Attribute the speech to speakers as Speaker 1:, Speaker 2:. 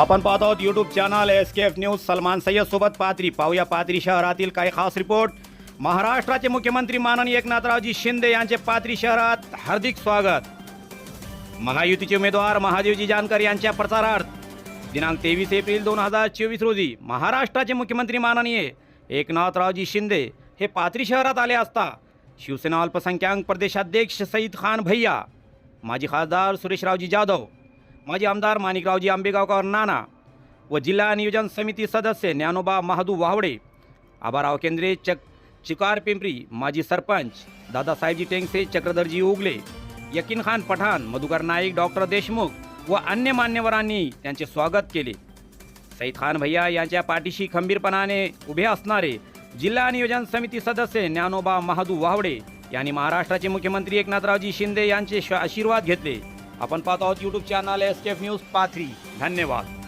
Speaker 1: आपण पाहत आहोत YouTube channel S K F news Salman Sayyed सोबत पात्री. पाहूया पात्री शहरातील काही खास रिपोर्ट महाराष्ट्राचे मुख्यमंत्री माननीय एकनाथरावजी शिंदे यांचे पात्री शहरात हार्दिक स्वागत. महायुतीचे उमेदवार महादेवजी जानकर यांच्या प्रचारार्थ. दिनांक तेवीस एप्रिल दोन हजार चोवीस रोजी महाराष्ट्राचे मुख्यमंत्री माननीय एकनाथरावजी शिंदे हे पात्री शहरात आले असता. शिवसेना अल्पसंख्याक प्रदेशाध्यक्ष सईद खान भैया माजी खासदार सुरेशरावजी जाधव माजी आमदार माणिकरावजी आंबेगावकर नाना व जिल्हा नियोजन समिती सदस्य ज्ञानोबा महादू वावडे. आबाराव केंद्रे चक चिकार पिंपरी माजी सरपंच दादासाहेबजी टेंगसे चक्रधरजी उगले यकीन खान पठाण मधुकर नाईक डॉक्टर देशमुख व अन्य मान्यवरांनी त्यांचे स्वागत केले. सईद खान भैया यांच्या पाठीशी खंबीरपणाने उभे असणारे जिल्हा नियोजन समिती सदस्य ज्ञानोबा महादू वावडे यांनी महाराष्ट्राचे मुख्यमंत्री एकनाथरावजी शिंदे यांचे श- आशीर्वाद घेतले. आपण पाहत आहोत YouTube channel S news Pathri. धन्यवाद.